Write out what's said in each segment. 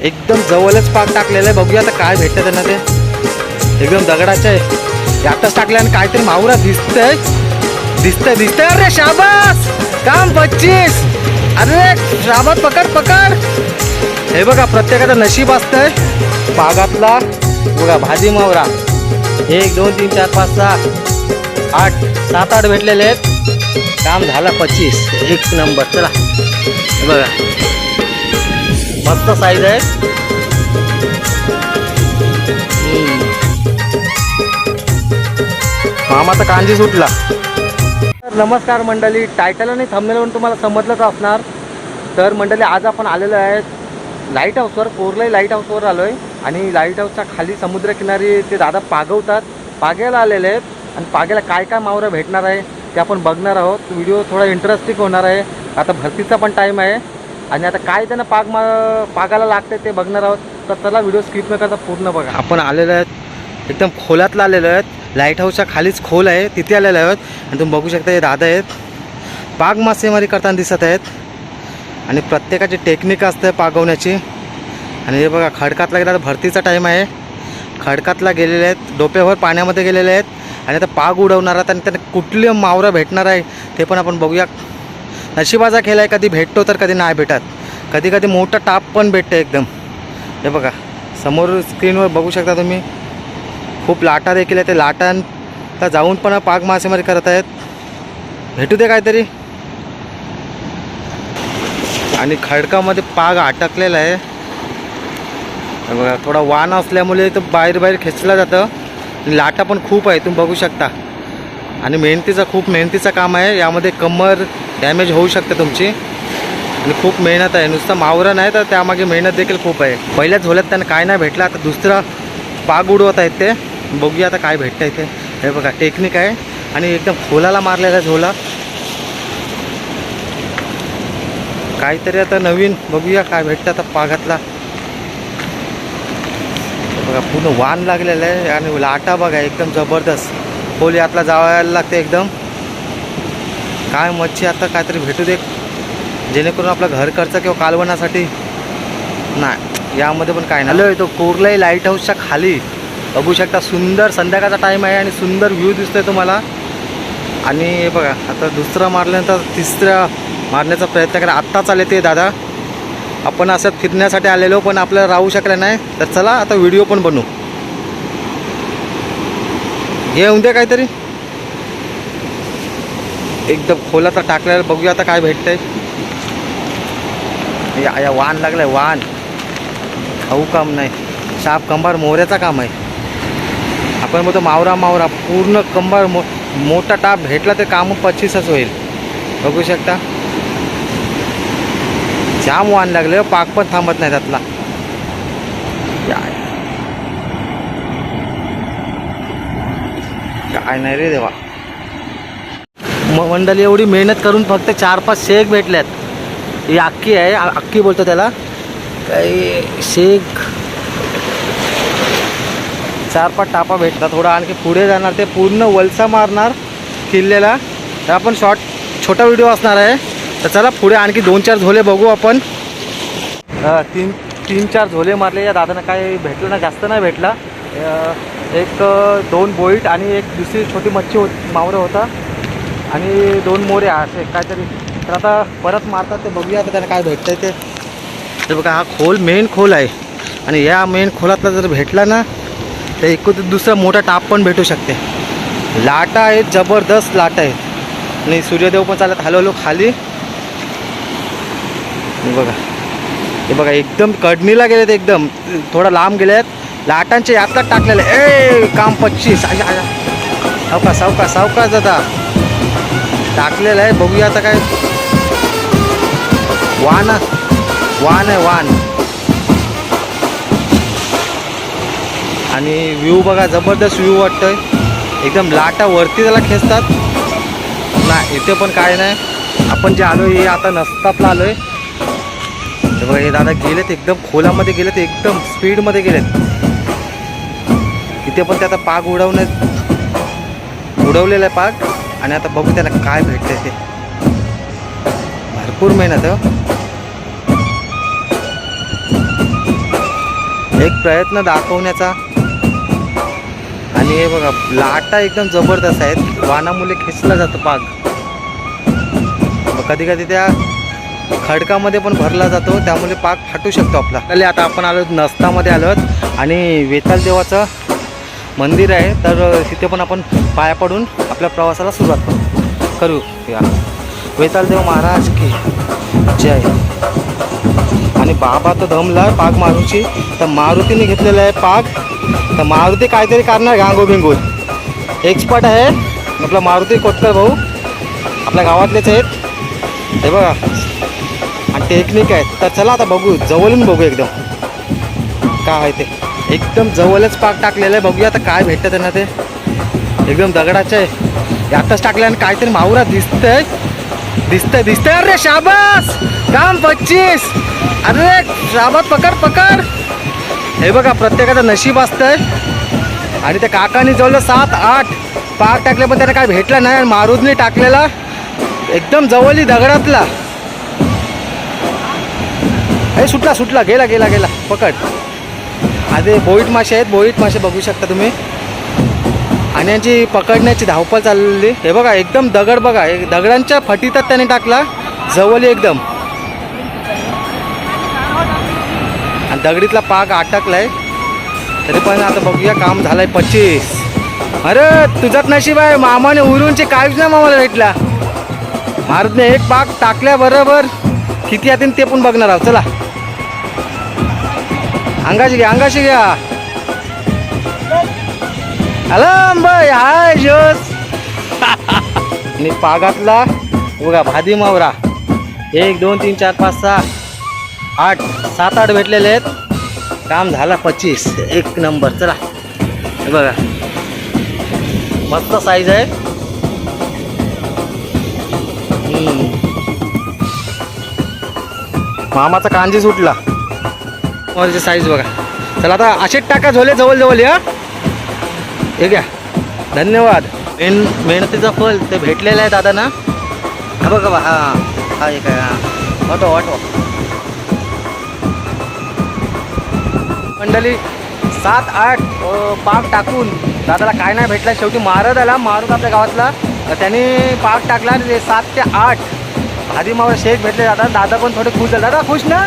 एकदम जवळच पाक टाकलेलं आहे. बघूया आता काय भेटतं त्यांना ते. एकदम दगडाचं आहे. हे आताच आणि काहीतरी मावरा दिसतंय. दिसतंय दिसतंय. अरे शाबास! काम पच्चीस. अरे शाबास पकड पकड. हे बघा प्रत्येकाचं नशीब असतंय. बागातला बघा भाजी मावरा. एक दोन तीन चार पाच सहा आठ सात आठ भेटलेले आहेत. काम झाला पच्चीस. एक नंबर. चला. बघा. मस्त साईज आहे. मामाचा कांजी सुटला. तर नमस्कार मंडळी टायटल आणि थंबनेलवरून तुम्हाला समजलंच असणार. तर मंडळी आज आपण आलेलो आहे लाइट हाऊसवर कोरलाई लाइट हाऊसवर आलो आहे आणि लाइट हाऊसच्या खाली समुद्रकिनारी ते दादा पागवतात. पाग्याला आलेले आहेत. आणि पाग्याला काय काय मावरं भेटणार आहे ते आपण बघणार आहोत. व्हिडिओ थोडा इंटरेस्टिंग होणार आहे. आता भरतीचा पण टाईम आहे. आणि आता काय त्यांना पाग मा पागाला लागते ते बघणार आहोत. तर चला व्हिडिओ स्किप न करता पूर्ण बघा. आपण आलेलो आहेत. एकदम खोलातला आलेलो आहेत. लाइट हाऊसच्या खालीच खोल आहे. तिथे आलेलो आहोत. आणि तुम्ही बघू शकता हे दादा आहेत. पाग मासेमारी करताना दिसत आहेत. आणि प्रत्येकाची टेक्निक असते पागवण्याची. आणि हे बघा खडकातला गेला तर भरतीचा टाईम आहे. खडकातला गेलेले आहेत. डोप्यावर पाण्यामध्ये गेलेले आहेत. आणि आता पाग उडवणार आहेत आणि त्यांना कुठली मावरं भेटणार आहे ते पण आपण बघूया. नशिबाचा खेळ आहे कधी भेटतो तर कधी नाही भेटत. कधी कधी मोठं टाप पण भेटतं एकदम. हे बघा समोर स्क्रीनवर बघू शकता तुम्ही. खूप लाटा देखील आहे ते लाटांना जाऊन पण पाग मासेमारी करत आहेत. भेटू दे काहीतरी. आणि खडकामध्ये पाग अटकलेला आहे. बघा थोडा वान असल्यामुळे तो बाहेर बाहेर खेचला जातं. आणि लाटा पण खूप आहे तुम्ही बघू शकता. आणि मेहनतीचं खूप मेहनतीचं काम आहे. यामध्ये कमर डॅमेज होऊ शकते तुमची. आणि खूप मेहनत आहे. नुसतं मावरं नाही तर त्यामागे मेहनत देखील खूप आहे. पहिल्याच झोल्यात त्यांना काय नाही भेटलं. आता दुसरा पाग उडवत आहेत ते. बघूया आता काय भेटतं इथे हे बघा टेक्निक आहे. आणि एकदम खोलाला मारलेला झोला. काहीतरी आता नवीन बघूया काय भेटतं आता पागातला बघा पूर्ण वान लागलेलं आहे. आणि लाटा बघा एकदम जबरदस्त. खोल यातला जावायला लागते एकदम. काय मच्छी आता काहीतरी भेटू दे. जेणेकरून आपला घर खर्च किंवा कालवण्यासाठी नाही. यामध्ये पण काय नाही. तो कोरलाई लाइट हाऊसच्या खाली. बघू शकता सुंदर संध्याकाळचा टाईम आहे आणि सुंदर व्ह्यू दिसतोय तुम्हाला. आणि हे बघा आता दुसरा मारल्यानंतर तिसऱ्या मारण्याचा प्रयत्न करा. आत्ताच आले ते दादा. आपण असं फिरण्यासाठी आलेलो पण आपल्याला राहू शकलं नाही. तर चला आता व्हिडिओ पण बनवू घेऊन द्या काहीतरी. एकदम खोलाचा टाकल्याला बघूया आता काय भेटतंय. या या वान लागलाय वाण खाऊ काम नाही. साप कंबार मोऱ्याचा काम आहे. आपण बोलतो मावरा मावरा पूर्ण कंबार मो मोठा टाप भेटला तर काम पच्चीसच होईल. बघू शकता. जाम वाण लागले पाक पण थांबत नाही त्यातला. या. काय नाही रे देवा. म- मंडळी एवढी मेहनत करून फक्त चार पाच शेक भेटल्यात. ही अक्की आहे अक्की बोलतो त्याला. काही शेक चार पाच टापा भेटतात. थोडा आणखी पुढे जाणार ते पूर्ण वलसा मारणार किल्ल्याला. तर आपण शॉर्ट छोटा व्हिडिओ असणार आहे. तर चला पुढे आणखी दोन चार झोले बघू आपण. तीन तीन चार झोले मारले. या दादानं काय भेटलं ना जास्त नाही भेटला. एक दोन बोईट आणि एक दुसरी छोटी मच्छी होत मावरं होता. आणि दोन मोरे असे काहीतरी. तर आता परत मारतात ते बघूया आता त्यांना काय भेटतं ते. तर बघा हा खोल मेन खोल आहे. आणि या मेन खोलातला जर भेटला ना तर एक दुसरा मोठा टाप पण भेटू शकते. लाटा आहेत जबरदस्त लाटा आहेत आणि सूर्यदेव पण चालत हलवलो खाली. बघा. हे बघा एकदम कडणीला गेलेत एकदम. थोडा लांब गेलेत. लाटांचे यातलाच टाकलेले ए काम पच्चीस. सावका सावका सावका दादा. टाकलेलं आहे. बघूया आता काय. वान. वान आहे वान. आणि व्ह्यू बघा जबरदस्त व्ह्यू वाटतोय. एकदम लाटा वरती त्याला खेचतात. नाही इथे पण काय नाही. आपण जे आलो हे आता नसतातला आलोय. आहे बघा हे दादा गेलेत एकदम खोलामध्ये गेलेत एकदम स्पीडमध्ये गेलेत. इथे पण ते आता पाग उडवण्यात उडवलेला आहे पाग. आणि आता बघू त्याला काय भेटतं ते. भरपूर मेहनत एक प्रयत्न दाखवण्याचा. आणि हे बघा लाटा एकदम जबरदस्त आहेत. वानामुळे खेचला जातो पाग कधी कधी त्या खडकामध्ये पण भरला जातो त्यामुळे पाक फाटू शकतो आपला. आता आपण आलो नस्तामध्ये आलो आणि वेताल देवाचं मंदिर आहे तर तिथे पण आपण पाया पडून आपल्या प्रवासाला सुरुवात करू. करू या. वेतालदेव महाराज की जय. आणि बाबा तर दमला पाग मारूची. तर मारुतीने घेतलेला आहे पाग. तर मारुती काहीतरी करणार गांगो बिंगून एक्सपर्ट आहे. आपला मारुती कोटकर भाऊ आपल्या गावातलेच आहेत. हे बघा. आणि टेक्निक आहेत तर चला आता बघू. जवळून बघू एकदम. काय आहे ते. एकदम जवळच पाक टाकलेलं आहे. बघूया आता काय भेटतं त्यांना ते. एकदम दगडाचं आहे. यातच टाकल्यानं आणि काहीतरी मावरा दिसतंय. दिसतंय दिसतंय. अरे शाबास! काम पच्चीस. अरे शाबास पकड पकड. हे बघा प्रत्येकाचं नशीब असतंय. आणि त्या काकाने जवळ सात आठ पाक टाकले पण त्याला काय भेटलं नाही. आणि मारुदने टाकलेला एकदम जवळी दगडातला. हे सुटला सुटला. गेला गेला गेला. पकड. आधी बोईट मासे आहेत बोईट मासे बघू शकता तुम्ही. आणि यांची पकडण्याची धावपळ चाललेली. हे बघा एकदम दगड बघा. दगडांच्या फटीतच त्याने टाकला. जवळी एकदम. आणि दगडीतला पाक अटकलाय. तरी पण आता बघूया काम झालंय पच्चीस. अरे तुझ्यात नशीब आहे. मामाने उरूनचे काहीच नाही मामाला भेटला. महाराजने एक पाक टाकल्याबरोबर किती येतील ते पण बघणार आहोत. चला. अंगाशी घ्या अंगाशी घ्या. Hello bye hi Jose. आणि पागातला बघा भादी मावरा. एक दोन तीन चार पाच सहा आठ सात आठ भेटलेले आहेत. काम झाला पच्चीस. एक नंबर चला. हे बघा. मस्त साईज आहे. मामाचा कांजी सुटला. माझी साईज बघा. चला आता असेच टाका झोले जवळ जवळ या हे घ्या. धन्यवाद. मेन मेहनतीचं फल ते भेटलेलं आहे दादा ना हा बघा बा हा हा एक आहे हा. मंडळी सात आठ पाक टाकून दादाला काय नाही भेटला शेवटी मारत आला मारून आपल्या गावातला. त्याने पाक टाकला आणि ते सात ते आठ. आधी मला शेख भेटले दादा दादा पण थोडे खुश झाले. दादा खुश ना?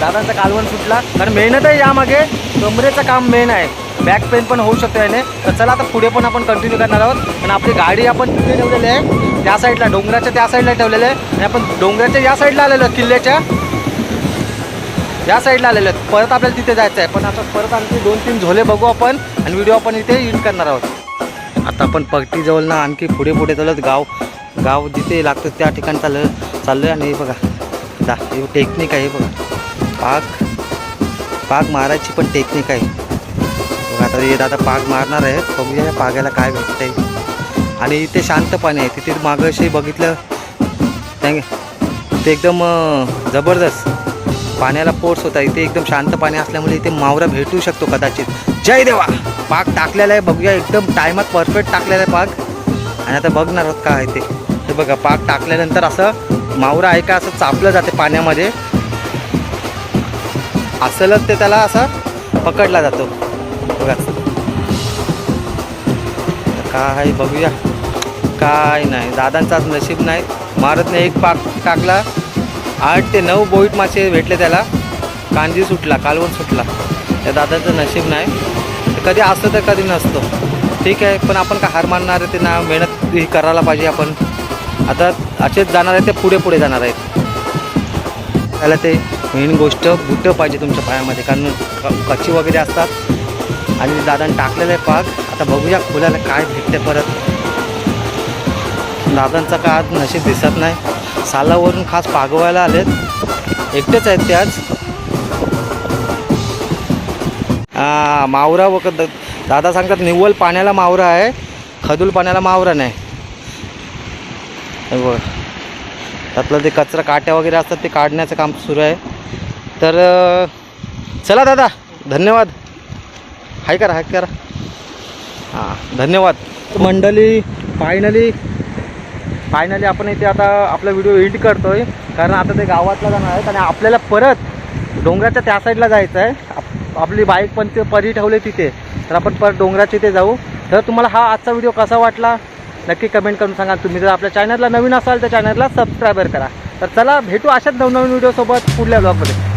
दादांचा कालवण सुटला. कारण मेहनत आहे यामागे कमरेचं काम मेन आहे. बॅक पेन पण होऊ शकतो याने. तर चला आता पुढे पण आपण कंटिन्यू करणार आहोत. आणि आपली गाडी आपण तिथे ठेवलेली आहे. त्या साईडला डोंगराच्या त्या साईडला ठेवलेलं आहे. आणि आपण डोंगराच्या या साईडला आलेलो किल्ल्याच्या. या साईडला आलेलो आहेत परत आपल्याला तिथे जायचं आहे पण आता परत आणखी दोन तीन झोले बघू आपण. आणि व्हिडिओ आपण इथे इन करणार आहोत. आता आपण पगटीजवळ ना आणखी पुढे पुढे चालत गाव गाव जिथे लागतं त्या ठिकाणी चाललं चाललं आणि हे बघा दा हे टेक्निक आहे बघा. पाक. पाक मारायची पण टेक्निक आहे. बघा आता हे दादा पाक मारणार आहे बघूया या पागाला काय आहे आणि इथे शांत पाणी आहे. तिथे मागं बघितलं ते एकदम जबरदस्त पाण्याला फोर्स होता. इथे एकदम शांत पाणी असल्यामुळे इथे मावरा भेटू शकतो कदाचित. जय देवा! पाक टाकलेला आहे. बघूया एकदम टायमात परफेक्ट टाकलेला आहे पाक. आणि आता बघणार आहोत काय आहे ते. बघा पाक टाकल्यानंतर असं मावरा आहे का? असं चापलं जाते पाण्यामध्ये. असलच ते त्याला असा पकडला जातो. बघा काय आहे बघूया. काय नाही. दादांचाच नशीब नाही. मारतने एक पाक टाकला. आठ ते नऊ बोईट मासे भेटले त्याला. कांजी सुटला कालवण सुटला. त्या दादाचं नशीब नाही. कधी असतं तर कधी नसतो. ठीक आहे पण आपण का हार मानणार आहे ते ना मेहनत ही करायला पाहिजे आपण. आता असेच जाणार आहे ते पुढे पुढे जाणार आहेत. त्याला ते मेन गोष्ट बुटं पाहिजे तुमच्या पायामध्ये. कारण क- कच्ची वगैरे असतात. आणि दादाने टाकलेलं आहे पाक. आता बघूया फुलाला काय भेटते परत. दादांचा का आज नशीब दिसत नाही. सालावरून खास पागवायला आलेत. एकटेच आहेत ते आज. मावरा व दादा सांगतात निव्वळ पाण्याला मावरा आहे. खदूल पाण्याला मावरा नाही. हे त्यातलं ते कचरा काट्या वगैरे असतात ते काढण्याचं काम सुरू आहे. तर चला दादा धन्यवाद. हाय करा हाय करा. हां धन्यवाद. मंडळी फायनली फायनली आपण इथे आता आपला व्हिडिओ एडिट करतो आहे कारण आता ते गावातला जाणार आहेत आणि आपल्याला परत डोंगराच्या त्या साईडला जायचं आहे आप- आपली बाईक पण ते परी ठेवली तिथे. तर आपण परत डोंगराच्या इथे जाऊ. तर तुम्हाला हा आजचा व्हिडिओ कसा वाटला? नक्की कमेंट करून सांगा. तुम्ही जर आपल्या चॅनलला नवीन असाल तर चॅनलला सबस्क्राईबर करा. तर चला भेटू अशाच नवनवीन व्हिडिओसोबत पुढल्या ब्लॉगमध्ये